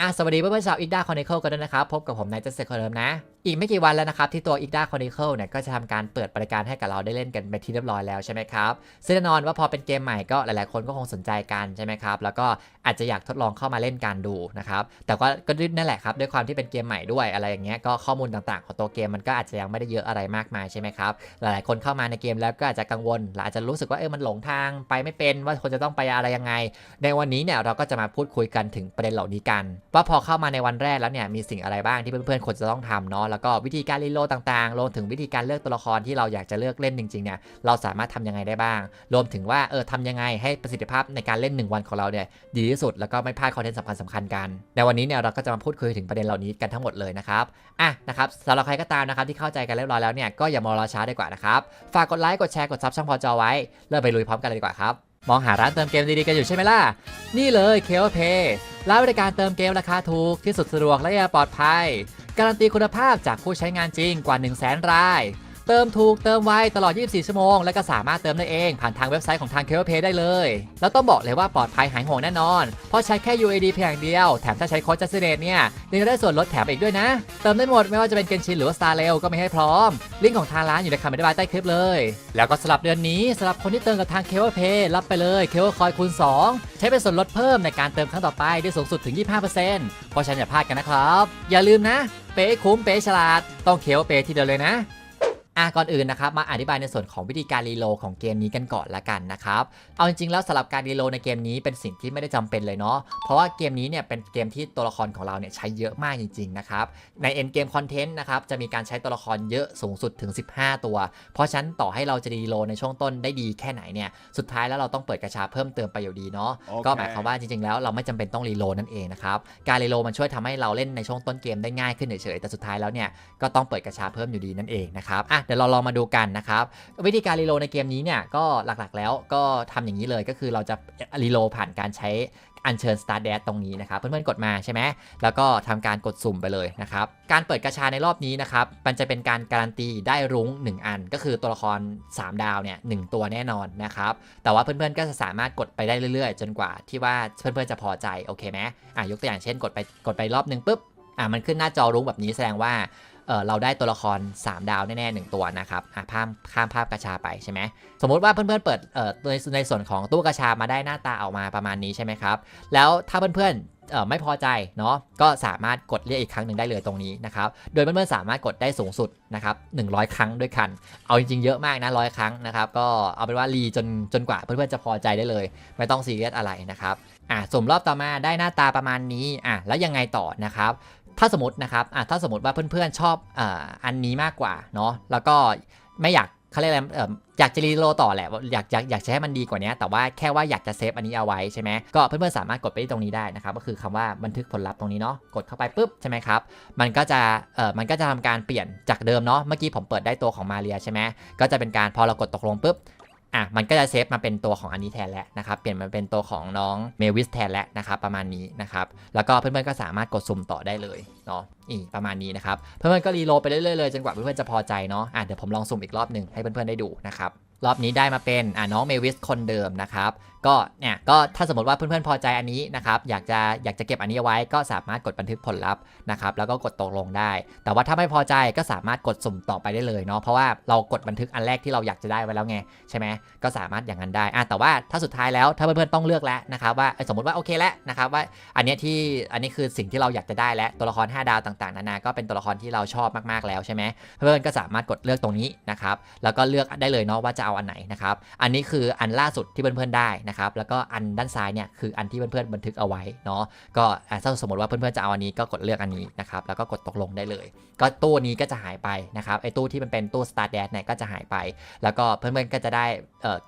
อะสวัสดีเพื่อนๆชาวอีกด้าคอนเนคกันด้วยนะครับ พบกับผมนายเจสเซคอนเดิมนะ อีกไม่กี่วันแล้วนะครับ ที่ตัวอีกด้าคอนเนคเนี่ยก็จะทำการเปิดบริการให้กับเราได้เล่นกันเป็นที่เรียบร้อยแล้วใช่ไหมครับซึ่งแน่นอนว่าพอเป็นเกมใหม่ก็หลายๆ คนก็คงสนใจกันใช่ไหมครับแล้วก็อาจจะอยากทดลองเข้ามาเล่นกันดูนะครับแต่ก็ก็ด้วยนั่นแหละครับด้วยความที่เป็นเกมใหม่ด้วยอะไรอย่างเงี้ยก็ข้อมูลต่างๆ ของตัวเกมมันก็อาจจะยังไม่ได้เยอะอะไรมากมายใช่ไหมครับหลายๆคนเข้ามาในเกมแล้วก็อาจจะกังวลหรืออาจจะรู้สึกว่าเออมันหลงทางไปไม่เป็นว่าคนจะต้องไปอะไรยังไง ในวันนี้เนี่ยเราก็จะมาพูดคุยกันถึงประเด็นเหล่านี้กัน ว่าพอเข้ามาในวันแรกแล้วเนี่ยมีสิ่งอะไรบ้างที่เพื่อนๆควรจะต้องทำเนาะแล้วก็วิธีการรีโหลดต่างๆรวมถึงวิธีการเลือกตัวละครที่เราอยากจะเลือกเล่นจริงๆเนี่ยเราสามารถทำยังไงได้บ้าง รวมถึงว่าเออทำยังไงให้ประสิทธิภาพในการเล่น 1 วันของเราเนี่ยดีที่สุดแล้วก็ไม่พลาดคอนเทนต์สำคัญสำคัญกันในวันนี้เนี่ยเราก็จะมาพูดคุยถึงประเด็นเหล่านี้กันทั้งหมดเลยนะครับอะนะครับสำหรับใครก็ตามนะครับที่เข้าใจกันเรียบร้อยแล้วเนี่ยก็อย่ามารอช้าดีกว่านะครับฝากกดไลค์กดแชร์กดซับช่องพอจอไว้เริ่มไปลุยพร้อมกันเลยดีกว่าครับ มองหาร้านเติมเกมดีๆกันอยู่ใช่ไหมล่ะ นี่เลยเค o เพย์ร้านบริการเติมเกมราคาถูกที่สุดสะดวกและปลอดภัย การันตีคุณภาพจากผู้ใช้งานจริงกว่า 1 0 0 0 0แสนราย เติมถูกเติมไวตลอด 24 ชั่วโมง และก็สามารถเติมได้เอง ผ่านทางเว็บไซต์ของทางเค o เพย์ได้เลย แล้วต้องบอกเลยว่าปลอดภัยหายห่วงแน่นอน เพราะใช้แค่ UAD เพียงเดียว แถมถ้าใช้โค้ดจัสเนตเนี่ยยังได้ส่วนลดแถมอีกด้วยนะ เติมได้หมดไม่ว่าจะเป็นเกนชินหรือว่า Star r a i l ก็ไม่ให้พร้อม ลิงก์ของทางร้านอยู่ในคำอธิบายใต้คลิปเลย แล้วก็สำหรับเดือนนี้สำหรับคนที่เติมกับทางเค o เพย์รับไปเลยเค o คอยคูณ 2 ใช้เป็นส่วนลดเพิ่มในการเติมครั้งต่อไปได้สูงสุดถึง 25%เพราะฉะนันอย่าพลาดกันนะครับอย่าลืมนะเป๊คุ้มเป๊ฉลาดต้องเค o เพย์ทีเดียวเลยนะ อะก่อนอื่นนะครับมาอธิบายในส่วนของวิธีการรีโหลดของเกมนี้กันก่อนละกันนะครับ เอาจริงๆแล้วสำหรับการรีโหลดในเกมนี้เป็นสิ่งที่ไม่ได้จำเป็นเลยเนาะ เพราะว่าเกมนี้เนี่ยเป็นเกมที่ตัวละครของเราเนี่ยใช้เยอะมากจริงๆนะครับ ใน end game content นะครับจะมีการใช้ตัวละครเยอะสูงสุดถึง 15 ตัว เพราะฉะนั้นต่อให้เราจะรีโหลดในช่วงต้นได้ดีแค่ไหนเนี่ยสุดท้ายแล้วเราต้องเปิดกระชาเพิ่มเติมไปอยู่ดีเนาะโอเคก็หมายความว่าจริงๆแล้วเราไม่จำเป็นต้องรีโหลดนั่นเองนะครับการรีโหลดมันช่วยทำให้เราเล่นในช่วงต้นเกมได้ง่ายขึ้นเฉยๆแต่สุดท้ายแล้วเนี่ยก็ต้องเปิดกระชาเพิ่มอยู่ดีนั่นเองนะครับอะเดี๋ยวเราลองมาดูกันนะครับ วิธีการรีโลในเกมนี้เนี่ยก็หลักๆแล้วก็ทำอย่างนี้เลยก็คือเราจะรีโลผ่านการใช้อัญเชิญ Star d a s ตรงนี้นะครับ เพื่อนๆ กดมาใช่ไหม แล้วก็ทำการกดสุ่มไปเลยนะครับ การเปิดกระชาในรอบนี้นะครับ มันจะเป็นการการันตีได้รุ้ง 1 อัน ก็คือตัวละคร 3 ดาวเนี่ยหตัวแน่นอนนะครับ แต่ว่าเพื่อนๆ ก็จะสามารถกดไปได้เรื่อยๆ จนกว่าที่ว่าเพื่อนๆ จะพอใจโอเคไหมอะยกตัวอย่างเช่นกดไปกดไปรอบหนึ่งปุ๊บอะมันขึ้นหน้าจอรุ้งแบบนี้แสดงว่า เเราได้ตัวละคร 3 ดาวแน่ๆหนึ่งตัวนะครับอะข้ามข้ามภาพกระชาไปใช่ไหมสมมติว่าเพื่อนๆเปิดเในในส่วนของตู้กระชามาได้หน้าตาออกมาประมาณนี้ใช่ไหมครับ แล้วถ้าเพื่อนๆไม่พอใจเนาะก็สามารถกดเรียกอีกครั้งหนึ่งได้เลยตรงนี้นะครับโดยเพื่อนๆสามารถกดได้สูงสุดนะครับ100 ครั้งด้วยกัน เอาจริงๆเยอะมากนะร้อยครั้งนะครับก็เอาเป็นว่ารีจนจนกว่าเพื่อนๆจะพอใจได้เลย ไม่ต้องซีเรียสอะไรนะครับอะสมรอบต่อมาได้หน้าตาประมาณนี้อะแล้วยังไงต่อนะครับ ถ้าสมมตินะครับถ้าสมมติว่าเพื่อนๆชอบออันนี้มากกว่าเนาะแล้วก็ไม่อยากเขาเรียกอะไรอยากจะรีโลต่อแหละอยากอยากอยากจะให้มันดีกว่านี้ แต่ว่าแค่ว่าอยากจะเซฟอันนี้เอาไว้ใช่ไหมก็เพื่อนๆสามารถกดไปที่ตรงนี้ได้นะครับก็คือคำว่าบันทึกผลลัพธ์ตรงนี้เนาะกดเข้าไปปุ๊บใช่ไหมครับมันก็จะเอ่อมันก็จะทำการเปลี่ยนจากเดิมเนาะเมื่อกี้ผมเปิดได้ตัวของมาเรียใช่ไหมก็จะเป็นการพอเรากดตกลงปุ๊บ อะมันก็จะเซฟมาเป็นตัวของอันนี้แทนแล้วนะครับเปลี่ยนมาเป็นตัวของน้องเมวิสแทนแล้วนะครับประมาณนี้นะครับแล้วก็เพื่อนๆก็สามารถกดสุ่มต่อได้เลยเนาะอีประมาณนี้นะครับเพื่อนๆก็รีโหลดไปเรื่อยๆเลยจนกว่าเพื่อนๆจะพอใจเนาะอะเดี๋ยวผมลองสุ่มอีกรอบหนึ่งให้เพื่อนๆได้ดูนะครับ รอบนี้ได้มาเป็นอะน้องเมวิสคนเดิมนะครับ ก็เนี่ยก็ถ้าสมมติว่าเพื่อนๆพอใจอันนี้นะครับอยากจะอยากจะเก็บอันนี้ไว้ก็สามารถกดบันทึกผลลัพธ์นะครับแล้วก็กดตกลงได้ แต่ว่าถ้าไม่พอใจก็สามารถกดสุ่มต่อไปได้เลยเนาะเพราะว่าเรากดบันทึกอันแรกที่เราอยากจะได้ไว้แล้วไงใช่ไหมก็สามารถอย่างนั้นได้อะแต่ว่าถ้าสุดท้ายแล้วถ้าเพื่อนๆต้องเลือกแล้วนะครับว่าสมมติว่าโอเคแล้วนะครับว่าอันนี้ที่อันนี้คือสิ่งที่เราอยากจะได้แล้วตัวละคร 5 ดาวต่างๆนานาก็เป็นตัวละครที่เราชอบมากๆแล้วใช่ไหมเพื่อนๆก็สามารถกดเลือกตรงนี้นะครับแล้วก็เลือกได้เลยเนาะว่าจะเอาอันไหนนะครับ อันนี้คืออันล่าสุดที่เพื่อนๆได้นะครับ แล้วก็อันด้านซ้ายเนี่ยคืออันที่เพื่อนๆบันทึกเอาไว้เนาะ ก็ถ้าสมมติว่าเพื่อนๆจะเอาอันนี้ก็กดเลือกอันนี้นะครับ แล้วก็กดตกลงได้เลย ก็ตู้นี้ก็จะหายไปนะครับ ไอ้ตู้ที่มันเป็นตู้ Star Dash เนี่ยก็จะหายไป แล้วก็เพื่อนๆก็จะได้เอ่อ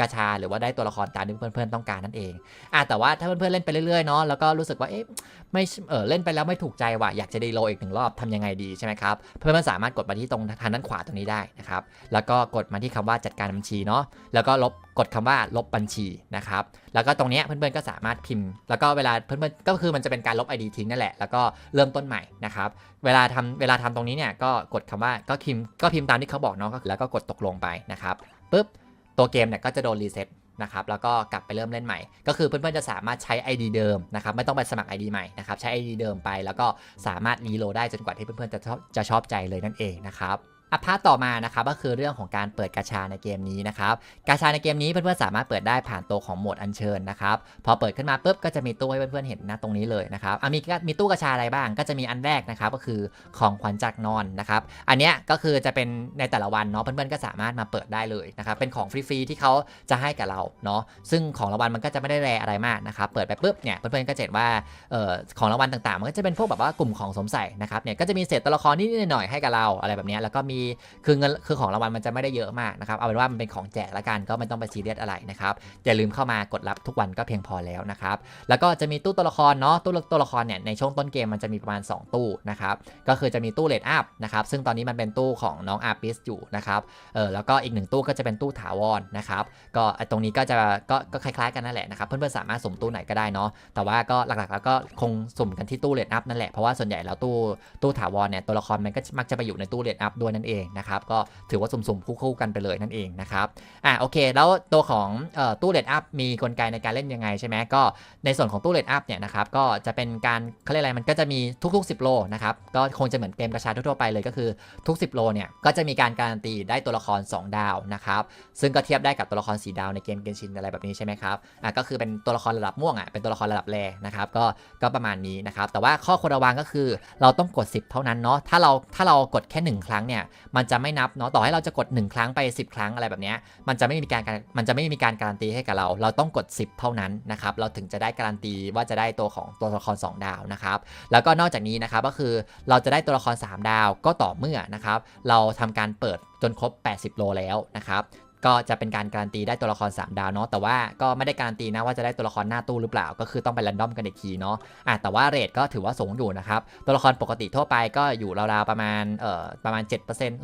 กาชาหรือว่าได้ตัวละครตามที่เพื่อนๆต้องการนั่นเองอะแต่ว่าถ้าเพื่อนๆเล่นไปเรื่อยๆเนาะแล้วก็รู้สึกว่าเอ๊ะไม่เออเล่นไปแล้วไม่ถูกใจว่ะอยากจะดีโลอีกหนึ่งรอบทำยังไงดีใช่ไหมครับเพื่อนๆสามารถกดมาที่ตรงทางด้านขวาตรงนี้ได้นะครับแล้วก็กดมาที่คำว่าจัดการบัญชีเนาะแล้วก็ลบกดคำว่าลบบัญชีนะครับแล้วก็ตรงนี้เพื่อนๆก็สามารถพิมพ์ แล้วก็เวลาเพื่อนๆก็คือมันจะเป็นการลบ ID ทิ้งนั่นแหละแล้วก็เริ่มต้นใหม่นะครับเวลาทำเวลาทำตรงนี้เนี่ยก็กดคำว่าก็พิมพ์ก็พิมพ์ตามที่เขาบอกเนาะแล้วก็กดตกลงไปนะครับปุ๊บ ตัวเกมเนี่ยก็จะโดนรีเซ็ตนะครับแล้วก็กลับไปเริ่มเล่นใหม่ ก็คือเพื่อนๆจะสามารถใช้ ID เดิมนะครับไม่ต้องไปสมัคร ID ใหม่นะครับใช้ ID เดิมไป แล้วก็สามารถรีโหลดได้จนกว่าที่เพื่อนๆจะชอบจะชอบใจเลยนั่นเองนะครับ อะพาร์ทต่อมานะครับก็คือเรื่องของการเปิดกาชาในเกมนี้นะครับกาชาในเกมนี้เพื่อนๆสามารถเปิดได้ผ่านตัวของโหมดอัญเชิญนะครับพอเปิดขึ้นมาปุ๊บก็จะมีตู้ให้เพื่อนๆเห็นนะตรงนี้เลยนะครับมีมีตู้กาชาอะไรบ้าง ก็จะมีอันแรกนะครับก็คือของขวัญจากนอนนะครับอันเนี้ยก็คือจะเป็นในแต่ละวันเนาะเพื่อนๆก็สามารถมาเปิดได้เลยนะครับเป็นของฟรีๆที่เขาจะให้กับเราเนาะซึ่งของรางวัลมันก็จะไม่ได้แรอะไรมากนะครับเปิดไปปุ๊บเนี่ยเพื่อนๆก็จะเห็นว่าเอ่อของรางวัลต่างๆ มันก็จะเป็นพวกแบบว่ากลุ่มของสมใส่นะครับเนี่ยก็จะมีเศษตัวละครนิดๆหน่อยๆให้กับเราอะไรแบบนี้แล้วก็มีคือเงินคือของรางวัลมันจะไม่ได้เยอะมากนะครับ เอาเป็นว่ามันเป็นของแจกละกันก็ไม่ต้องไปซีเรียสอะไรนะครับ อย่าลืมเข้ามากดรับทุกวันก็เพียงพอแล้วนะครับ แล้วก็จะมีตู้ตัวละครเนาะ ตู้ตัวละครเนี่ยในช่วงต้นเกมมันจะมีประมาณ 2 ตู้นะครับ ก็คือจะมีตู้เลดอัพนะครับ ซึ่งตอนนี้มันเป็นตู้ของน้องอาร์ปิสอยู่นะครับ เออแล้วก็อีกหนึ่งตู้ก็จะเป็นตู้ถาวรนะครับ ก็ตรงนี้ก็จะก็ก็คล้ายๆกันนั่นแหละนะครับ เพื่อนๆสามารถสุ่มตู้ไหนก็ได้เนาะ แต่ว่าก็หลักๆ แล้วก็คงสุ่มกันที่ตู้เลดอัพนั่นแหละ เพราะว่าส่วนใหญ่แล้วตู้ตู้ถาวรเนี่ยตัวละครมันก็มักจะไปอยู่ในตู้เลดอัพด้วยนั่นเองนะครับก็ถือว่าสุ่มๆคู่ๆกันไปเลยนั่นเองนะครับอะโอเค แล้วตัวของออตู้เลดอัพมีกลไกในการเล่นยังไงใช่ไหมก็ในส่วนของตู้เลดอัพเนี่ยนะครับก็จะเป็นการเขาเรียกอะไรมันก็จะมีทุก ๆ 10 โลนะครับก็คงจะเหมือนเกมกระชาทั่วไปเลยก็คือทุก 10 โลเนี่ยก็จะมีการการันตีได้ตัวละคร 2 ดาวนะครับซึ่งก็เทียบได้กับตัวละคร4ดาวในเกมเกนชินอะไรแบบนี้ใช่ไหมครับอะก็คือเป็นตัวละครระดับม่วงอะเป็นตัวละครระดับแรนะครับก็ก็ประมาณนี้นะครับแต่ว่าข้อควรระวังก็คือเราต้องกด 10 เท่านั้นเนาะถ้าเราถ้าเรากดแค่ 1 ครั้งเนี่ยมันจะไม่นับเนาะต่อให้เราจะกด 1 ครั้งไป 10 ครั้งอะไรแบบนี้มันจะไม่มีการมันจะไม่มีการการันตีให้กับเรา เราต้องกด 10 เท่านั้นนะครับเราถึงจะได้การันตีว่าจะได้ตัวของตัวละคร 2 ดาวนะครับแล้วก็นอกจากนี้นะครับก็คือเราจะได้ตัวละคร 3 ดาวก็ต่อเมื่อนะครับเราทำการเปิดจนครบ 80 โลแล้วนะครับ ก็จะเป็นการการันตีได้ตัวละคร 3 ดาวเนาะแต่ว่าก็ไม่ได้การันตีนะว่าจะได้ตัวละครหน้าตู้หรือเปล่า ก็คือต้องไปรันดอมกันอีกทีเนาะอะแต่ว่าเรทก็ถือว่าสูงอยู่นะครับตัวละครปกติทั่วไปก็อยู่ราวๆประมาณเอ่อประมาณ 7%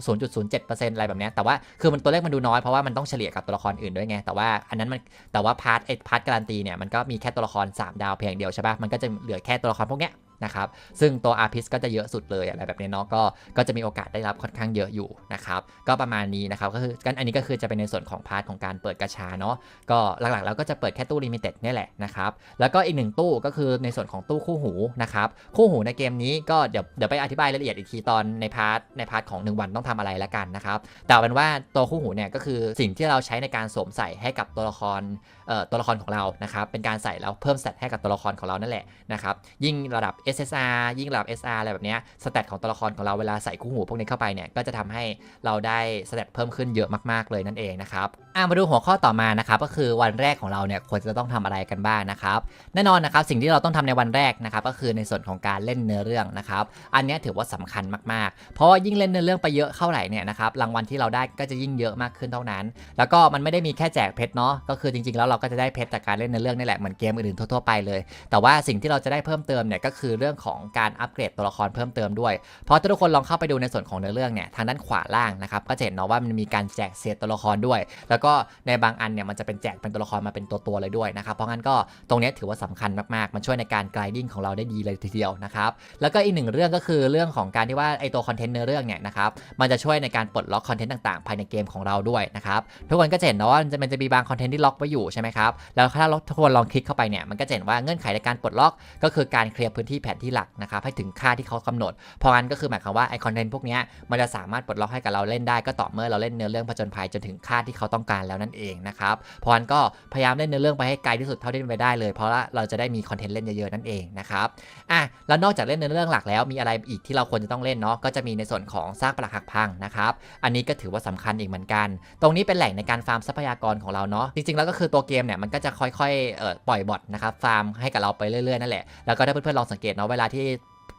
0.07%อะไรแบบเนี้ยแต่ว่าคือมันตัวเลขมันดูน้อยเพราะว่ามันต้องเฉลี่ยกับตัวละครอื่นด้วยไงแต่ว่าอันนั้นมันแต่ว่าพาร์ทไอพาร์ทการันตีเนี่ยมันก็มีแค่ตัวละคร 3 ดาวเพียงเดียวใช่ปะมันก็จะเหลือแค่ตัวละครพวกเนี้ย นะครับซึ่งตัวอาร์พิสก็จะเยอะสุดเลยอะไรแบบนี้เนาะก็ก็จะมีโอกาสได้รับค่อนข้างเยอะอยู่นะครับก็ประมาณนี้นะครับก็คือกันอันนี้ก็คือจะเป็นในส่วนของพาร์ทของการเปิดกระชาเนาะก็หลักๆแล้วก็จะเปิดแค่ตู้ลิมิเต็ดนี่แหละนะครับแล้วก็อีกหนึ่งตู้ก็คือในส่วนของตู้คู่หูนะครับคู่หูในเกมนี้ก็เดี๋ยวเดี๋ยวไปอธิบายรายละเอียดอีกทีตอนในพาร์ทในพาร์ทของ 1 วันต้องทำอะไรแล้วกันนะครับแต่เป็นว่าตัวคู่หูเนี่ยก็คือสิ่งที่เราใช้ในการสวมใส่ให้กับตัวละครเอ่อตัวละครของเรานะครับเป็นการใส่แล้วเพิ่มสเตตให้กับตัวละครของเรานั่นแหละนะครับยิ่งระดับ SSR ยิ่งระดับ SR อะไรแบบนี้สเตตของตัวละครของเราเวลาใส่คู่หูพวกนี้เข้าไปเนี่ยก็จะทำให้เราได้สเตตเพิ่มขึ้นเยอะมากๆเลยนั่นเองนะครับอะมาดูหัวข้อต่อมานะครับก็คือวันแรกของเราเนี่ยควรจะต้องทำอะไรกันบ้างนะครับแน่นอนนะครับสิ่งที่เราต้องทำในวันแรกนะครับก็คือในส่วนของการเล่นเนื้อเรื่องนะครับอันนี้ถือว่าสำคัญมากๆ เพราะว่ายิ่งเล่นเนื้อเรื่องไปเยอะเท่าไหร่เนี่ยนะครับรางวัลที่เราได้ก็จะยิ่งเยอะมากขึ้นเท่านั้น แล้วก็มันไม่ได้มีแค่แจกเพชรเนาะก็คือจริงๆแล้วเราก็จะได้เพชรจากการเล่นเนื้อเรื่องนี่แหละเหมือนเกมอื่นๆทั่วๆไปเลย แต่ว่าสิ่งที่เราจะได้เพิ่มเติมเนี่ยก็คือเรื่องของการอัปเกรดตัวละครเพิ่มเติมด้วย เพราะถ้าทุกคนลองเข้าไปดูในส่วนของเนื้อเรื่องเนี่ยทางด้านขวาล่างนะครับก็จะเห็นเนาะว่ามันมีการแจกเศษตัวละครด้วย แล้วก็ในบางอันเนี่ยมันจะเป็นแจกเป็นตัวละครมาเป็นตัวๆเลยด้วยนะครับเพราะงั้นก็ตรงนี้ถือว่าสำคัญมากๆ มันช่วยในการไกด์ดิ้งของเราได้ดีเลยทีเดียวนะครับแล้วก็อีกหนึ่งเรื่องก็คือเรื่องของการที่ว่าไอตัวคอนเทนต์เนื้อเรื่องเนี่ยนะครับมันจะช่วยในการปลดล็อกคอนเทนต์ต่างๆ ภายในเกมของเราด้วยนะครับทุกคนก็จะเห็นเนาะว่ามันจะมันจะมีบางคอนเทนต์ที่ล็อกไว้อยู่ใช่ไหมครับแล้วถ้าทุกคนลองคลิกเข้าไปเนี่ยมันก็จะเห็นว่าเงื่อนไขในการปลดล็อกก็คือการเคลียร์พื้นที่แผนที่หลักนะครับให้ถึงค่าที่เขากำหนด เพราะงั้นก็คือหมายความว่าไอคอนเทนต์พวกนี้มันจะสามารถปลดล็อกให้กับเราเล่นได้ก็ต่อเมื่อเราเล่นเนื้อเรื่องผจญภัยจนถึงค่าที่เขาต้องการแล้วนั่นเองนะครับเพราะงั้นก็พยายามเล่นเนื้อเรื่องไปให้ไกลที่สุดเท่าที่เป็นไปได้เลย เพราะว่าเราจะได้มีคอนเทนต์เล่นเยอะๆนั่นเองนะครับอะแล้วนอกจากเล่นเนื้อเรื่องหลักแล้วมีอะไรอีกที่เราควรจะต้องเล่นเนาะก็จะมีในส่วนของสร้างปลักหักพังนะครับอันนี้ก็ถือว่าสำคัญอีกเหมือนกัน ตรงนี้เป็นแหล่งในการฟาร์มทรัพยากรของเราเนาะจริงๆแล้วก็คือตัวเกมเนี่ยมันก็จะค่อยๆเอ่อปล่อยบอทนะครับฟาร์มให้กับเราไปเรื่อยๆนั่นแหละแล้วก็ถ้าเพื่อนๆลองสังเกตเนาะเวลาที่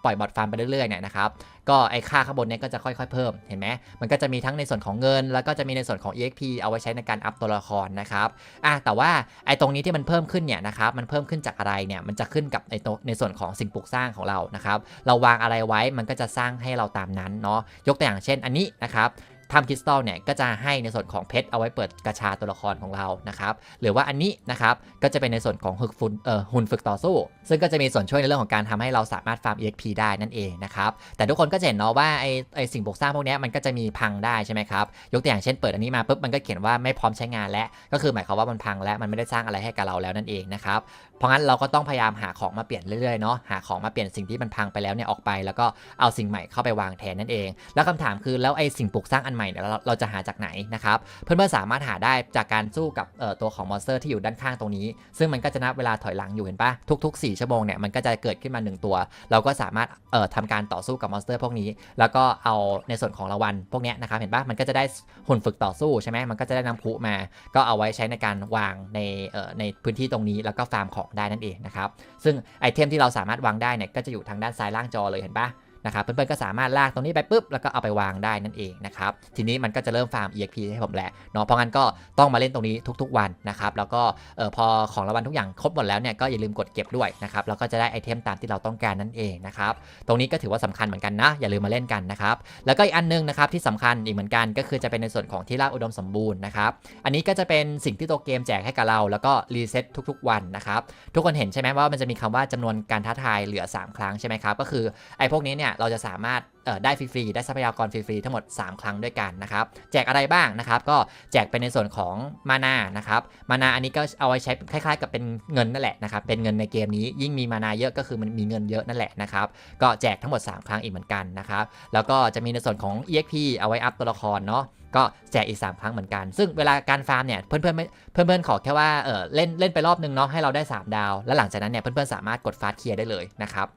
ปล่อยบอทฟาร์มไปเรื่อยๆเนี่ยนะครับก็ไอค่าข้างบนเนี้ก็จะค่อยๆเพิ่มเห็นไหมมันก็จะมีทั้งในส่วนของเงิน แล้วก็จะมีในส่วนของ exp เอาไว้ใช้ในการอัพตัวละครนะครับอะแต่ว่าไอตรงนี้ที่มันเพิ่มขึ้นเนี่ยนะครับมันเพิ่มขึ้นจากอะไรเนี่ยมันจะขึ้นกับในตัวในส่วนของสิ่งปลูกสร้างของเรานะครับเราวางอะไรไว้มันก็จะสร้างให้เราตามนั้นเนาะยกตัวอย่างเช่นอันนี้นะครับ ถ้ำคริสตัลเนี่ยก็จะให้ในส่วนของเพชรเอาไว้เปิดกระชาตัวละครของเรานะครับหรือว่าอันนี้นะครับก็จะเป็นในส่วนของหึกฟุนเอ่อหุ่นฝึกต่อสู้ ซึ่งก็จะมีส่วนช่วยในเรื่องของการทำให้เราสามารถฟาร์ม EXP ได้นั่นเองนะครับแต่ทุกคนก็จะเห็นเนาะว่าไอไอสิ่งปลูกสร้างพวกนี้มันก็จะมีพังได้ใช่ไหมครับยกตัวอย่างเช่นเปิดอันนี้มาปุ๊บมันก็เขียนว่าไม่พร้อมใช้งานแล้วก็คือหมายความว่ามันพังแล้วมันไม่ได้สร้างอะไรให้กับเราแล้วนั่นเองนะครับ เพราะงั้นเราก็ต้องพยายามหาของมาเปลี่ยนเรื่อยๆเนาะหาของมาเปลี่ยนสิ่งที่มันพังไปแล้วเนี่ยออกไป แล้วก็เอาสิ่งใหม่เข้าไปวางแทนนั่นเอง แล้วคำถามคือแล้วไอ้สิ่งปลูกสร้างอันใหม่เนี่ยเราเราจะหาจากไหนนะครับเพื่อนๆสามารถหาได้จากการสู้กับเอ่อตัวของมอนสเตอร์ที่อยู่ด้านข้างตรงนี้ ซึ่งมันก็จะนับเวลาถอยหลังอยู่เห็นปะทุก ๆ 4 ชั่วโมงเนี่ยมันก็จะเกิดขึ้นมา 1 ตัว เราก็สามารถเอ่อทำการต่อสู้กับมอนสเตอร์พวกนี้ แล้วก็เอาในส่วนของรางวัลพวกนี้นะครับเห็นปะมันก็จะได้หุ่นฝึกต่อสู้ใช่ไหมมันก็จะได้น้ำพุมา ก็เอาไว้ใช้ในการวางในเอ่อในพื้นที่ตรงนี้แล้วก็ฟาร์มของได้นั่นเองนะครับ ซึ่งไอเทมที่เราสามารถวางได้เนี่ยก็จะอยู่ทางด้านซ้ายล่างจอเลยเห็นปะ นะครับเพื่อนๆก็สามารถลากตรงนี้ไปปุ๊บแล้วก็เอาไปวางได้นั่นเองนะครับทีนี้มันก็จะเริ่มฟาร์ม EXP ให้ผมแหละเนาะเพราะงั้นก็ต้องมาเล่นตรงนี้ทุก ๆ วันนะครับแล้วก็เออพอของรางวัลทุกอย่างครบหมดแล้วเนี่ยก็อย่าลืมกดเก็บด้วยนะครับแล้วก็จะได้ไอเทมตามที่เราต้องการนั่นเองนะครับตรงนี้ก็ถือว่าสำคัญเหมือนกันนะ อย่าลืมมาเล่นกันนะครับแล้วก็อีกอันนึงนะครับที่สำคัญอีกเหมือนกันก็คือจะเป็นในส่วนของที่ราอุดมสมบูรณ์นะครับอันนี้ก็จะเป็นสิ่งที่ตัวเกมแจกให้กับเราแล้วก็รีเซ็ตทุก ๆ วันนะครับทุกคนเห็นใช่ไหมว่ามันจะมีคำว่าจำนวนการท้าทายเหลือ 3 ครั้งใช่ไหมครับก็คือไอ้พวกนี้เนี่ยเราจะสามารถได้ฟรีๆได้ทรัพยากรฟรีๆทั้งหมด 3 ครั้งด้วยกันนะครับ แจกอะไรบ้างนะครับ ก็แจกเป็นในส่วนของมานานะครับมานาอันนี้ก็เอาไว้ใช้คล้ายๆ กับเป็นเงินนั่นแหละนะครับ เป็นเงินในเกมนี้ยิ่งมีมานาเยอะก็คือมันมีเงินเยอะนั่นแหละนะครับ ก็แจกทั้งหมด 3 ครั้งอีกเหมือนกันนะครับ แล้วก็จะมีในส่วนของ EXP เอาไว้อัพตัวละครเนาะก็แจกอีก 3 ครั้งเหมือนกัน ซึ่งเวลาการฟาร์มเนี่ยเพื่อนๆไม่เพื่อนๆขอแค่ว่าเออเล่นเล่นไปรอบนึงเนาะให้เราได้ 3 ดาว แล้วหลังจากนั้นเนี่ยเพื่อนๆสามารถกดฟาสเคลียร์ได้เลยนะครับ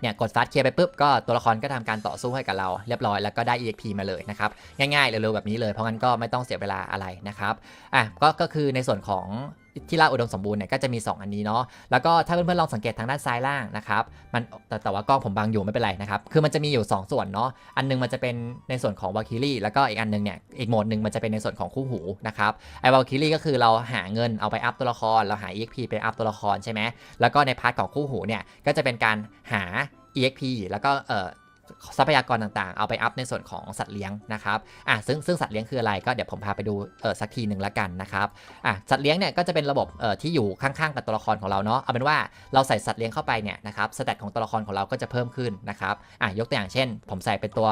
เนี่ยกดฟาสเคลียร์ไปปุ๊บก็ตัวละครก็ทำการต่อสู้ให้กับเราเรียบร้อยแล้วก็ได้ EXP มาเลยนะครับง่ายๆเร็วๆแบบนี้เลยเพราะงั้นก็ไม่ต้องเสียเวลาอะไรนะครับอะก็ก็คือในส่วนของ ที่ราบอุดมสมบูรณ์เนี่ยก็จะมี 2 อันนี้เนาะแล้วก็ถ้าเพื่อนๆลองสังเกตทางด้านซ้ายล่างนะครับมันแต่แต่ว่ากล้องผมบังอยู่ไม่เป็นไรนะครับคือมันจะมีอยู่ 2 ส่วนเนาะอันหนึงมันจะเป็นในส่วนของวาคิลี่แล้วก็อีกอันหนึงเนี่ยอีกโหมดหนึ่งมันจะเป็นในส่วนของคู่หูนะครับไอวาคิลี่ก็คือเราหาเงินเอาไปอัพตัวละคร เราหา EXP ไปอัพตัวละครใช่ไหมแล้วก็ในพาร์ทของคู่หูเนี่ยก็จะเป็นการหา EXP แล้วก็เอ่อ ทรัพยากรต่างๆ เอาไปอัพในส่วนของสัตว์เลี้ยงนะครับอะซึ่งซึ่งสัตว์เลี้ยงคืออะไรก็เดี๋ยวผมพาไปดูเออสักทีหนึ่งละกันนะครับอะสัตว์เลี้ยงเนี่ยก็จะเป็นระบบเออที่อยู่ข้างๆกับตัวละครของเราเนาะเอาเป็นว่าเราใส่สัตว์เลี้ยงเข้าไปเนี่ยนะครับสเตตของตัวละครของเราก็จะเพิ่มขึ้นนะครับอะยกตัวอย่างเช่น ผมใส่เป็นตัว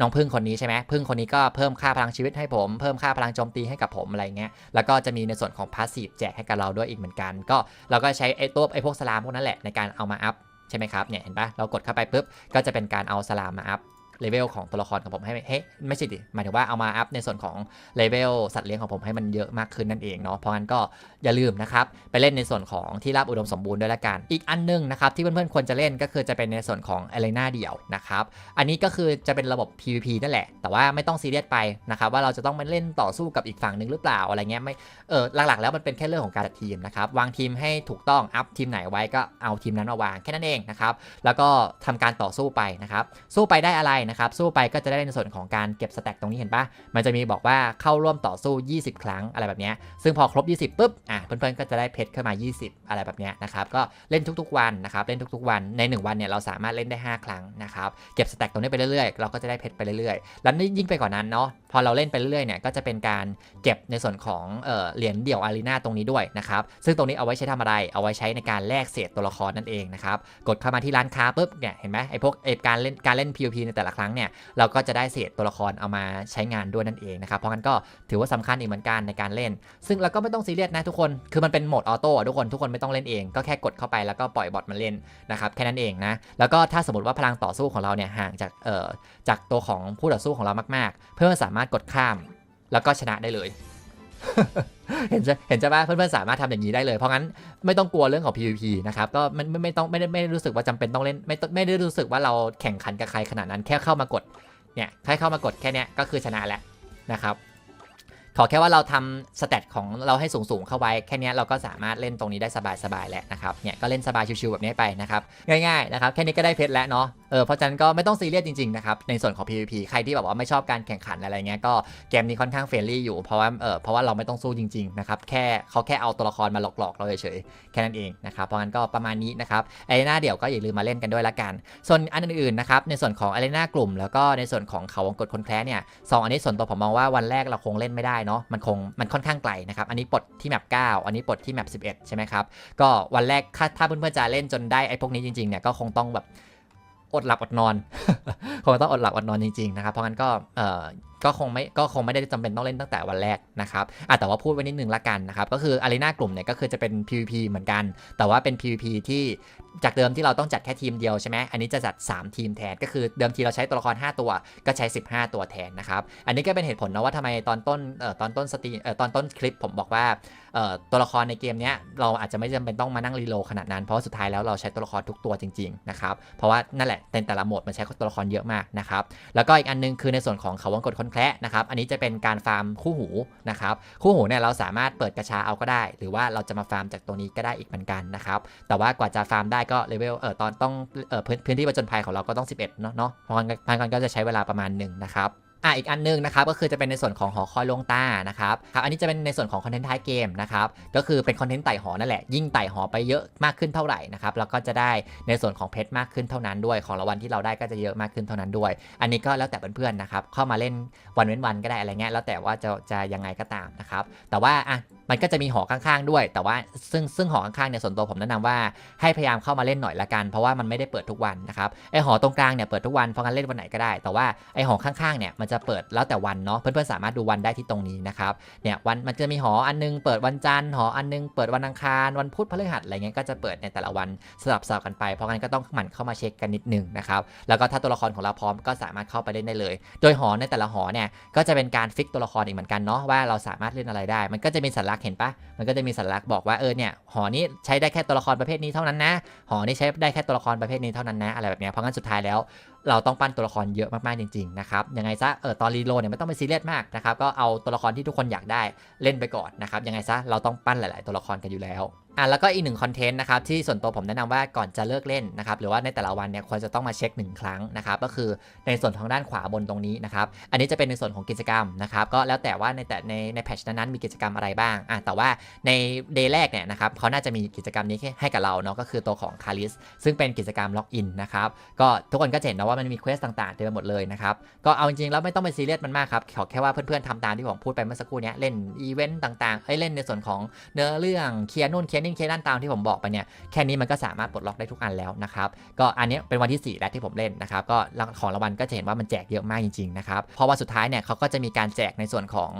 น้องพึ่งคนนี้ใช่ไหมพึ่งคนนี้ก็เพิ่มค่าพลังชีวิตให้ผมเพิ่มค่าพลังโจมตีให้กับผมอะไรเงี้ยแล้วก็จะมีในส่วนของพาสซีฟแจกให้กับเราด้วยอีกเหมือนกัน ก็เราก็ใช้ไอ้ตัวไอ้พวกสลามพวกนั้นแหละในการเอามาอัพ ใช่ไหมครับเนี่ยเห็นปะเรากดเข้าไปปุ๊บก็จะเป็นการเอาสลามมาอัพ เลเวลของตัวละครของผมให้เฮ้ไม่ใช่ดิหมายถึงว่าเอามาอัพในส่วนของเลเวลสัตว์เลี้ยงของผมให้มันเยอะมากขึ้นนั่นเองเนาะเพราะงั้นก็อย่าลืมนะครับ ไปเล่นในส่วนของที่ราบอุดมสมบูรณ์ด้วยละกัน อีกอันหนึงนะครับที่เพื่อนๆควรจะเล่นก็คือจะเป็นในส่วนของ a r e n a เดี่ยวนะครับอันนี้ก็คือจะเป็นระบบ PVP นั่นแหละ แต่ว่าไม่ต้องซีเรียสไปนะครับว่าเราจะต้องมาเล่นต่อสู้กับอีกฝั่งหนึ่งหรือเปล่าอะไรเงี้ยไม่เออหลักๆ แล้วมันเป็นแค่เรื่องของการจัดทีมนะครับวางทีมให้ถูกต้องอัพทีมไหนไว้ก็เอาทีมนั้นมาวางแค่นั้นเองนะครับแล้วก็ทำการต่อสู้ไปนะครับสู้ไปได้อะไรนะครับ สู้ไปก็จะได้ในส่วนของการเก็บสแต็กตรงนี้เห็นปะมันจะมีบอกว่าเข้าร่วมต่อสู้ 20 ครั้งอะไรแบบนี้ซึ่งพอครบ 20ปุ๊บอะเพื่อนๆก็จะได้เพชรขึ้นมา 20 อะไรแบบนี้นะครับก็เล่นทุกๆวันนะครับเล่นทุกๆวันใน 1 วันเนี่ยเราสามารถเล่นได้ 5 ครั้งนะครับเก็บสแต็กตรงนี้ไปเรื่อยๆเราก็จะได้เพชรไปเรื่อยๆแล้วยิ่งไปกว่านั้นเนาะ อเราเล่นไปเรื่อยๆเนี่ยก็จะเป็นการเก็บในส่วนของเหรียญเดี่ยวอารีนาตรงนี้ด้วยนะครับซึ่งตรงนี้เอาไว้ใช้ทำอะไรเอาไว้ใช้ในการแลกเศษตัวละครนั่นเองนะครับกดเข้ามาที่ร้านค้าปุ๊บเนี่ยเห็นไหมไอ้พวกไอ้การเล่นการเล่น PVP ในแต่ละครั้งเนี่ยเราก็จะได้เศษตัวละครเอามาใช้งานด้วยนั่นเองนะครับเพราะงั้นก็ถือว่าสำคัญอีกเหมือนกันในการเล่น ซึ่งเราก็ไม่ต้องซีเรียสนะทุกคนคือมันเป็นโหมดออโต้ทุกคนทุกคนไม่ต้องเล่นเองก็แค่กดเข้าไปแล้วก็ปล่อยบอทมาเล่นนะครับแค่นั้นเองนะแล้วก็ถ้าสมมติว่าพลังต่อสู้ของเราเนี่ยห่างจากเอ่อจากตัวของผู้ต่อสู้ของเรามากๆ เพื่อสามารถกดข้าม แล้วก็ชนะได้เลย เห็นจะเห็นจะว่าเพื่อนๆสามารถทำอย่างนี้ได้เลยเพราะงั้นไม่ต้องกลัวเรื่องของ PVP นะครับก็ไม่ไม่ต้องไม่ได้ไม่ได้รู้สึกว่าจำเป็นต้องเล่นไม่ไม่ได้รู้สึกว่าเราแข่งขันกับใครขนาดนั้นแค่เข้ามากดเนี่ยแค่เข้ามากดแค่นี้ก็คือชนะแล้วนะครับขอแค่ว่าเราทำสเตตของเราให้สูงๆเข้าไว้แค่นี้เราก็สามารถเล่นตรงนี้ได้สบายๆแล้วนะครับเนี่ยก็เล่นสบายชิวๆแบบนี้ไปนะครับง่ายๆนะครับแค่นี้ก็ได้เพชรแล้วเนาะเออเพราะฉะนั้นก็ไม่ต้องซีเรียสจริงๆนะครับในส่วนของ PVP ใครที่แบบว่าไม่ชอบการแข่งขันอะไรเงี้ยก็เกมนี้ค่อนข้างเฟรนลี่อยู่เพราะว่าเออเพราะว่าเราไม่ต้องสู้จริงๆนะครับแค่เขาแค่เอาตัวละครมาหลอกๆเราเฉยๆแค่นั้นเองนะครับเพราะงั้นก็ประมาณนี้นะครับไอเรน่าเดี่ยวก็อย่าลืมมาเล่นกันด้วยละกัน ส่วนอันอื่นๆนะครับในส่วนของอารีนากลุ่ม แล้วก็ในส่วนของเขาวงกตคนแคร์เนี่ยสองอันนี้ส่วนตัวผมมองว่าวันแรกเราคงเล่นไม่ได้เนาะมันคงมันค่อนข้างไกลนะครับอันนี้ปลดที่แมป9อันนี้ปลดที่แมป11 ใช่ไหมครับก็วันแรกถ้าถ้าเพื่อนๆจะเล่นจนได้ไอ้พวกนี้จริงๆเนี่ยก็คงต้องแบบ อดหลับอดนอน คงต้องอดหลับอดนอนจริงๆนะครับ เพราะงั้นก็ก็คงไม่ก็คงไม่ได้จำเป็นต้องเล่นตั้งแต่วันแรกนะครับอะแต่ว่าพูดไว้นิดนึงละกันนะครับ ก็คืออารีนากลุ่มเนี่ยก็คือจะเป็น PVP เหมือนกัน แต่ว่าเป็น PVP ที่จากเดิมที่เราต้องจัดแค่ทีมเดียวใช่ไหมอันนี้จะจัด 3 ทีมแทน ก็คือเดิมทีเราใช้ตัวละคร 5 ตัว ก็ใช้ 15 ตัวแทนนะครับ อันนี้ก็เป็นเหตุผลนะว่าทำไมตอนต้นเอ่อตอนต้นสตรีเอ่อตอนต้นคลิปผมบอกว่าเอ่อตัวละครในเกมเนี้ยเราอาจจะไม่จำเป็นต้องมานั่งรีโหลดขนาดนั้น เพราะว่าสุดท้ายแล้วเราใช้ตัวละครทุกตัวจริงๆนะครับ เพราะว่านั่นแหละในแต่ละโหมดมันใช้ตัวละครเยอะมากนะครับ แล้วก็อีกอันนึงคือในส่วนของเขาวงกดคนแคระนะครับ อันนี้จะเป็นการฟาร์มคู่หูนะครับ คู่หูเนี่ยเราสามารถเปิดกระชาเอาก็ได้ หรือว่าเราจะมาฟาร์มจากตัวนี้ก็ได้อีกเหมือนกันนะครับ แต่ว่ากว่าจะฟาร์มได้ก็เลเวลเออตอนต้องเออพื้นพื้นที่ประจนภัยของเราก็ต้อง 11เนาะเนาะเพราะงั้นกันก็จะใช้เวลาประมาณหนึ่งนะครับ อะอีกอันหนึงนะครับก็คือจะเป็นในส่วนของหอคอยลงตานะครับครับอันนี้จะเป็นในส่วนของคอนเทนต์ท้ายเกมนะครับก็คือเป็นคอนเทนต์ไต่หอนั่นแหละยิ่งไต่หอไปเยอะมากขึ้นเท่าไหร่นะครับแล้วก็จะได้ในส่วนของเพชรมากขึ้นเท่านั้นด้วยของรางวัลที่เราได้ก็จะเยอะมากขึ้นเท่านั้นด้วย อันนี้ก็แล้วแต่เพื่อนๆนะครับเข้ามาเล่นวันเว้นวันก็ได้อะไรเงี้ยแล้วแต่ว่าจะจะยังไงก็ตามนะครับแต่ว่าอะ มันก็จะมีหอข้างๆด้วย แต่ว่าซึ่งซึ่งหอข้างๆเนี่ยส่วนตัวผมแนะนำว่าให้พยายามเข้ามาเล่นหน่อยละกัน เพราะว่ามันไม่ได้เปิดทุกวันนะครับไอหอตรงกลางเนี่ยเปิดทุกวันเพราะงั้นเล่นวันไหนก็ได้ แต่ว่าไอหอข้างๆเนี่ยมันจะเปิดแล้วแต่วันเนาะเพื่อนๆสามารถดูวันได้ที่ตรงนี้นะครับเนี่ยวันมันจะมีหออันนึงเปิดวันจันทร์หออันนึงเปิดวันอังคารวันพุธพฤหัสอะไรเงี้ยก็จะเปิดในแต่ละวันสลับสลับกันไป เพราะงั้นก็ต้องหมั่นเข้ามาเช็คกันนิดนึงนะครับแล้วก็ถ้าตัวละครของเราพร้อมก็สามารถเข้าไปเล่นได้เลย โดยหอในแต่ละหอเนี่ยก็จะเป็นการฟิกตัวละครอีกเหมือนกันเนาะว่าเราสามารถเล่นอะไรได้ มันก็จะมีสัญลักษณ์เห็นปะมันก็จะมีสัญลักษณ์บอกว่าเออเนี่ยหอนี้ใช้ได้แค่ตัวละครประเภทนี้เท่านั้นนะหอนี้ใช้ได้แค่ตัวละครประเภทนี้เท่านั้นนะอะไรแบบเนี้ยเพราะงั้นสุดท้ายแล้ว เราต้องปั้นตัวละครเยอะมากๆจริงๆนะครับยังไงซะเออตอนรีโลเนี่ยไม่ต้องไปซีเรียสมากนะครับก็เอาตัวละครที่ทุกคนอยากได้เล่นไปก่อนนะครับยังไงซะเราต้องปั้นหลาย ๆ ตัวละครกันอยู่แล้วอะแล้วก็อีกหนึ่งคอนเทนต์นะครับที่ส่วนตัวผมแนะนำว่าก่อนจะเลิกเล่นนะครับหรือว่าในแต่ละวันเนี่ยควรจะต้องมาเช็คหนึ่งครั้งนะครับก็คือในส่วนของด้านขวาบนตรงนี้นะครับอันนี้จะเป็นในส่วนของกิจกรรมนะครับก็แล้วแต่ว่าในแต่ในในแพทชนั้นๆมีกิจกรรมอะไรบ้างอะแต่ว่าในเดย์แรกเนี่ยนะครับเขาน่าจะมีกิจกรรมนี้ให้กับเราเนาะก็คือตัวของคาริสซึ่งเป็นกิจกรรมล็อกอินนะครับก็ทุกคนก็จะเห็นนะว่ามันมีเควสต่างๆเต็มไปหมดเลยนะครับ ก็เอาจริงๆแล้วไม่ต้องไปซีเรียสมันมากครับ ขอแค่ว่าเพื่อนๆทำตามที่ผมพูดไปเมื่อสักครู่นี้เล่นอีเวนต์ต่างๆเอ้ยเล่นในส่วนของเนื้อเรื่องเคลียร์นู่นเคลียร์นี่เคลียร์นั่นตามที่ผมบอกไปเนี่ยแค่นี้มันก็สามารถปลดล็อกได้ทุกอันแล้วนะครับก็อันนี้เป็นวันที่ 4 แล้วที่ผมเล่นนะครับก็ของรางวัลก็จะเห็นว่ามันแจกเยอะมากจริงๆนะครับเพราะว่าสุดท้ายเนี่ยเขาก็จะมีการแจกในส่วนของ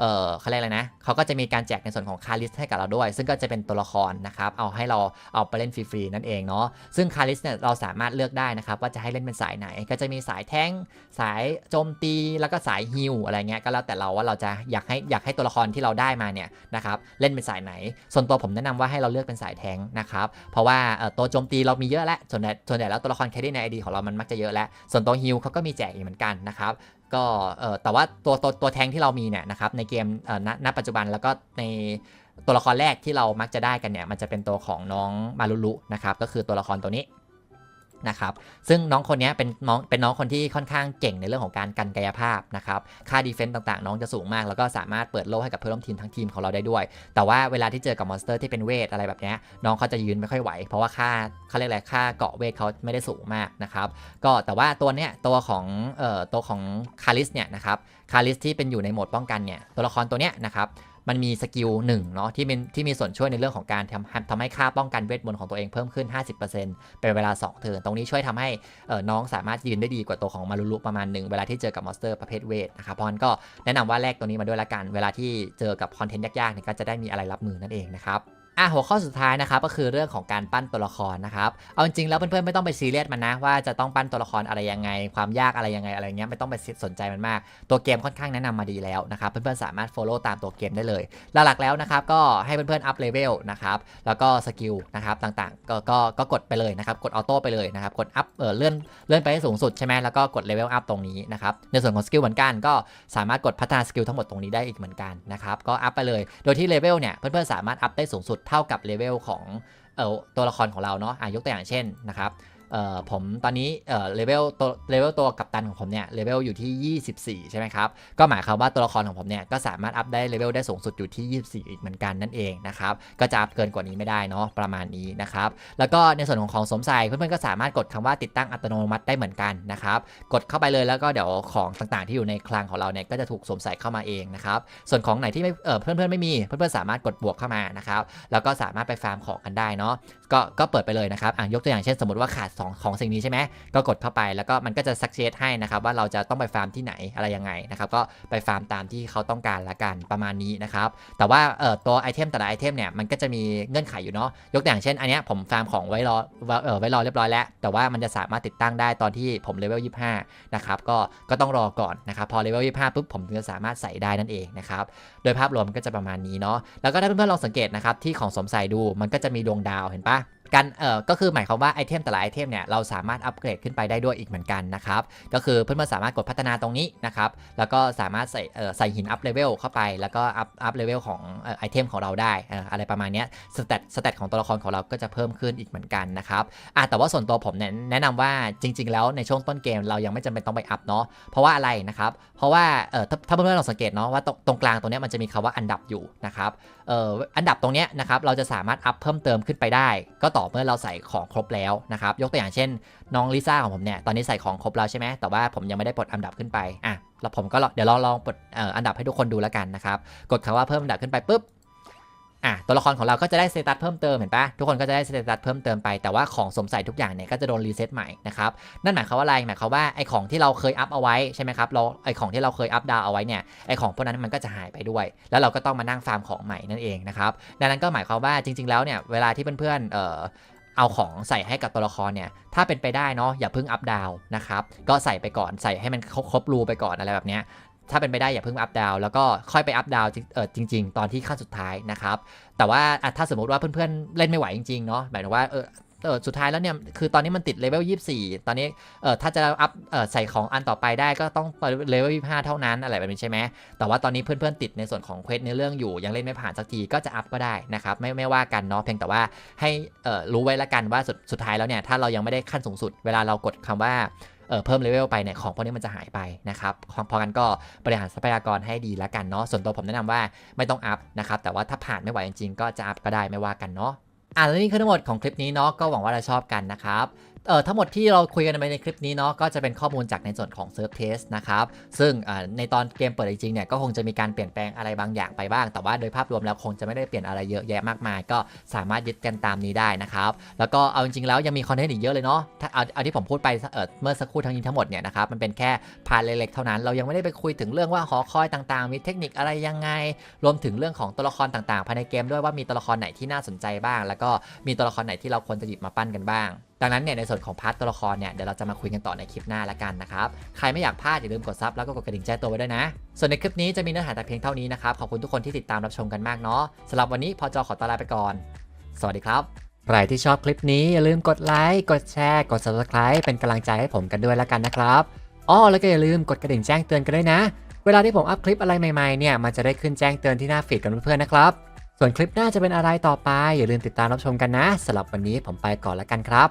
เออเขาเรียกอะไรนะเขาก็จะมีการแจกในส่วนของคาริสให้กับเราด้วย ซึ่งก็จะเป็นตัวละครนะครับเอาให้เราเอาไปเล่นฟรีๆนั่นเองเนาะซึ่งคาริสเนี่ยเราสามารถเลือกได้นะครับว่าจะให้เล่นเป็นสายไหน ก็จะมีสายแท้งสายโจมตีแล้วก็สายฮิลอะไรเงี้ยก็แล้วแต่เราว่าเราจะอยากให้อยากให้ตัวละครที่เราได้มาเนี่ยนะครับเล่นเป็นสายไหน ส่วนตัวผมแนะนำว่าให้เราเลือกเป็นสายแท้งนะครับเพราะว่าตัวโจมตีเรามีเยอะแล้วส่วนใหญ่ส่วนใหญ่แล้วตัวละครแครี่ในไอดีของเรามันมักจะเยอะแล้วส่วนตัวฮิลเขาก็มีแจกอีกเหมือนกันนะครับ ก็เออแต่ว่าตัวตัวตัวแทงที่เรามีเนี่ยนะครับในเกมเอ่อณณปัจจุบันแล้วก็ในตัวละครแรกที่เรามักจะได้กันเนี่ยมันจะเป็นตัวของน้องมารุลุนะครับก็คือตัวละครตัวนี้ นะครับ ซึ่งน้องคนนี้เป็นน้องเป็นน้องคนที่ค่อนข้างเก่งในเรื่องของการกันกายภาพนะครับค่าดีเฟนต์ต่างๆ น้องจะสูงมาก แล้วก็สามารถเปิดโล่ให้กับเพื่อนร่วมทีมทั้งทีมของเราได้ด้วย แต่ว่าเวลาที่เจอกับมอนสเตอร์ที่เป็นเวทอะไรแบบนี้น้องเขาจะยืนไม่ค่อยไหว เพราะว่าค่าเขาเรียกอะไรค่าเกาะเวทเขาไม่ได้สูงมากนะครับก็แต่ว่าตัวเนี้ยตัวของเอ่อตัวของคาริสเนี่ยนะครับคาริสที่เป็นอยู่ในโหมดป้องกันเนี่ยตัวละครตัวเนี้ยนะครับ มันมีสกิลหนึ่งเนาะที่มีที่มีส่วนช่วยในเรื่องของการทำทำให้ค่าป้องกันเวทมนต์ของตัวเองเพิ่มขึ้น 50%เป็นเวลา 2 เทิร์นตรงนี้ช่วยทำให้น้องสามารถยืนได้ดีกว่าตัวของมารุลุประมาณหนึ่งเวลาที่เจอกับมอนสเตอร์ประเภทเวทนะครับพราะงั้นก็แนะนำว่าแลกตัวนี้มาด้วยละกัน เวลาที่เจอกับคอนเทนต์ยากๆเนี่ยก็จะได้มีอะไรรับมือนั่นเองนะครับ อะหัวข้อสุดท้ายนะครับก็คือเรื่องของการปั้นตัวละครนะครับเอาจริงๆแล้วเพื่อนๆไม่ต้องไปซีเรียสมันนะว่าจะต้องปั้นตัวละครอะไรยังไง ความยากอะไรยังไงอะไรเงี้ยไม่ต้องไปสนใจมันมาก ตัวเกมค่อนข้างแนะนำมาดีแล้วนะครับเพื่อนๆสามารถ follow ตามตัวเกมได้เลยหลักๆแล้วนะครับก็ให้เพื่อนๆอัพเลเวลนะครับแล้วก็สกิลนะครับต่างๆก็ก็ก็กดไปเลยนะครับกดออโต้ไปเลยนะครับกดอัพเออเลื่อนเลื่อนไปให้สูงสุดใช่ไหมแล้วก็กดเลเวลอัพตรงนี้นะครับในส่วนของสกิลเหมือนกันก็สามารถกดพัฒนาสกิลทั้งหมดตรงนี้ได้อีกเหมือนกันนะครับก็อัพไปเลย โดยที่เลเวลเนี่ยเพื่อนๆสามารถอัพได้สูงสุดเท่ากับเลเวลของเออตัวละครของเราเนาะอะยกตัวอย่างเช่นนะครับ ผมตอนนี้เอ่อเลเวลตัวเลเวลตัวกัปตันของผมเนี่ยเลเวลอยู่ที่ 24 ใช่ไหมครับ ก็หมายความว่าตัวละครของผมเนี่ยก็สามารถอัพได้เลเวลได้สูงสุดอยู่ที่ 24 อีกเหมือนกันนั่นเองนะครับ ก็จะอัพเกินกว่านี้ไม่ได้เนาะประมาณนี้นะครับ แล้วก็ในส่วนของของสมใส่เพื่อนๆก็สามารถกดคำว่าติดตั้งอัตโนมัติได้เหมือนกันนะครับ กดเข้าไปเลยแล้วก็เดี๋ยวของต่างๆ ที่อยู่ในคลังของเราเนี่ยก็จะถูกสวมใส่เข้ามาเองนะครับ ส่วนของไหนที่ไม่เออเพื่อนๆไม่มีเพื่อนๆสามารถกดบวกเข้ามานะครับ แล้วก็สามารถไปฟาร์มของกันได้เนาะก็ก็เปิดไปเลยนะครับอะยกตัวอย่างเช่นสมมติว่าขาดสองของสิ่งนี้ใช่ไหมก็กดเข้าไปแล้วก็มันก็จะซักเซสให้นะครับว่าเราจะต้องไปฟาร์มที่ไหนอะไรยังไงนะครับก็ไปฟาร์มตามที่เขาต้องการละกันประมาณนี้นะครับแต่ว่าเอ่อตัวไอเทมแต่ละไอเทมเนี่ยมันก็จะมีเงื่อนไขอยู่เนาะยกตัวอย่างเช่น อันเนี้ยผมฟาร์มของไว้รอเออไว้รอเรียบร้อยแล้ว แต่ว่ามันจะสามารถติดตั้งได้ตอนที่ผมเลเวล25นะครับก็ก็ต้องรอก่อนนะครับพอเลเวล25ปุ๊บผมถึงจะสามารถใส่ได้นั่นเองนะครับโดยภาพรวมมันก็จะประมาณนี้เนาะแล้วก็ถ้าเพื่อนๆลองสังเกตนะครับที่ของสมใส่ดูมันก็จะมีดวงดาวเห็นปะ การเอ่อก็คือหมายความว่าไอเทมแต่ละไอเทมเนี่ยเราสามารถอัปเกรดขึ้นไปได้ด้วยอีกเหมือนกันนะครับก็คือเพื่อนๆสามารถกดพัฒนาตรงนี้นะครับแล้วก็สามารถใส่เอ่อใส่หินอัพเลเวลเข้าไป แล้วก็อัพอัพเลเวลของไอเทมของเราได้อะไรประมาณนี้สเตตสเตตของตัวละครของเราก็จะเพิ่มขึ้นอีกเหมือนกันนะครับอะแต่ว่าส่วนตัวผมเนี่ยแนะนำว่าจริง ๆ แล้วในช่วงต้นเกมเรายังไม่จำเป็นต้องไปอัพเนาะเพราะว่าอะไรนะครับเพราะว่าเอ่อถ้าเพื่อนๆลองสังเกตเนาะว่าตรงกลางตรงเนี้ยมันจะมีคำว่าอันดับอยู่นะครับ อ่ออันดับตรงเนี้ยนะครับเราจะสามารถอัพเพิ่มเติมขึ้นไปได้ ก็ต่อเมื่อเราใส่ของครบแล้วนะครับยกตัวอย่างเช่น น้องลิซ่าของผมเนี่ยตอนนี้ใส่ของครบแล้วใช่ไหมแต่ว่าผมยังไม่ได้ปลดอันดับขึ้นไปอะแล้วผมก็เดี๋ยวลองลองปลดอันดับให้ทุกคนดูแล้วกันนะครับกดคำว่าเพิ่มอันดับขึ้นไปปุ๊บ อะตัวละครของเราก็จะได้สเตตัสเพิ่มเติมเห็นปะทุกคนก็จะได้สเตตัสเพิ่มเติมไปแต่ว่าของสมใส่ทุกอย่างเนี่ยก็จะโดนรีเซ็ตใหม่นะครับนั่นหมายความว่าอะไรหมายความว่าไอของที่เราเคยอัพเอาไว้ใช่ไหมครับเราไอของที่เราเคยอัพดาวเอาไว้เนี่ยไอของพวกนั้นมันก็จะหายไปด้วย แล้วเราก็ต้องมานั่งฟาร์มของใหม่นั่นเองนะครับดังนั้นก็หมายความว่าจริง ๆ แล้วเนี่ยเวลาที่เพื่อนๆเอ่อเอาของใส่ให้กับตัวละครเนี่ย ถ้าเป็นไปได้เนาะอย่าเพิ่งอัพดาวนะครับ ก็ใส่ไปก่อนใส่ให้มันครบครบรูไปก่อนอะไรแบบเนี้ย ถ้าเป็นไปได้อย่าเพิ่งอัพดาวแล้วก็ค่อยไปอัพดาวเออจริง ๆ ตอนที่ขั้นสุดท้ายนะครับ แต่ว่าอะถ้าสมมติว่าเพื่อนๆเล่นไม่ไหวจริงๆเนาะหมายถึงว่าเออสุดท้ายแล้วเนี่ย คือตอนนี้มันติดเลเวล 24 ตอนนี้ เออถ้าจะอัพ เออใส่ของอันต่อไปได้ก็ต้องเลเวล 25 เท่านั้น อะไรแบบนี้ใช่ไหม แต่ว่าตอนนี้เพื่อนๆ ติดในส่วนของเควสในเรื่องอยู่ ยังเล่นไม่ผ่านสักที ก็จะอัพก็ได้นะครับ ไม่ไม่ว่ากันเนาะ เพียงแต่ว่าให้ เอ่อ รู้ไว้ละกันว่าสุดสุดท้ายแล้วเนี่ย ถ้าเรายังไม่ได้ขั้นสูงสุด เวลาเรากดคำว่า เออเพิ่มเลเวลไปเนี่ยของพวกนี้มันจะหายไปนะครับเพราะงั้นก็บริหารทรัพยากรให้ดีแล้วกันเนาะส่วนตัวผมแนะนำว่าไม่ต้องอัพนะครับแต่ว่าถ้าผ่านไม่ไหวจริงๆก็จะอัพก็ได้ไม่ว่ากันเนาะอะแล้วนี่คือทั้งหมดของคลิปนี้เนาะก็หวังว่าจะชอบกันนะครับ เอ่อทั้งหมดที่เราคุยกันไปในคลิปนี้เนาะก็จะเป็นข้อมูลจากในส่วนของ Surf Test นะครับ ซึ่งในตอนเกมเปิดจริงเนี่ยก็คงจะมีการเปลี่ยนแปลงอะไรบางอย่างไปบ้าง แต่ว่าโดยภาพรวมแล้วคงจะไม่ได้เปลี่ยนอะไรเยอะแยะมากมาย ก็สามารถยึดกันตามนี้ได้นะครับ แล้วก็เอาจริงๆแล้วยังมีคอนเทนต์อีกเยอะเลยเนาะเอาเอาที่ผมพูดไปเอ่อเมื่อสักครู่ทั้งนี้ทั้งหมดเนี่ยนะครับมันเป็นแค่พาร์ทเล็กๆเท่านั้น เรายังไม่ได้ไปคุยถึงเรื่องว่าหอคอยต่างๆ มีเทคนิคอะไรยังไง รวมถึงเรื่องของตัวละครต่างๆภายในเกมด้วยว่ามีตัวละครไหนที่น่าสนใจบ้าง แล้วก็มีตัวละครไหนที่เราควรจะหยิบมาปั้นกันบ้าง ดังนั้นเนี่ยในส่วนของพาร์ทตัวละครเนี่ยเดี๋ยวเราจะมาคุยกันต่อในคลิปหน้าละกันนะครับ ใครไม่อยากพลาดอย่าลืมกดซับแล้วก็กดกระดิ่งแจ้งตัวไว้ด้วยนะ ส่วนในคลิปนี้จะมีเนื้อหาแต่เพียงเท่านี้นะครับ ขอบคุณทุกคนที่ติดตามรับชมกันมากเนาะสำหรับวันนี้พอจอขอตัวลาไปก่อน สวัสดีครับใครที่ชอบคลิปนี้อย่าลืมกดไลค์กดแชร์กด subscribe เป็นกำลังใจให้ผมกันด้วยละกันนะครับอ้อแล้วก็อย่าลืมกดกระดิ่งแจ้งเตือนกันด้วยนะ เวลาที่ผมอัพคลิปอะไรใหม่ๆเนี่ยมันจะได้ขึ้นแจ้งเตือนที่หน้าฟีดกันเพื่อนๆนะครับ ส่วนคลิปหน้าจะเป็นอะไรต่อไป อย่าลืมติดตามรับชมกันนะสำหรับวันนี้ผมไปก่อนแล้วกันครับ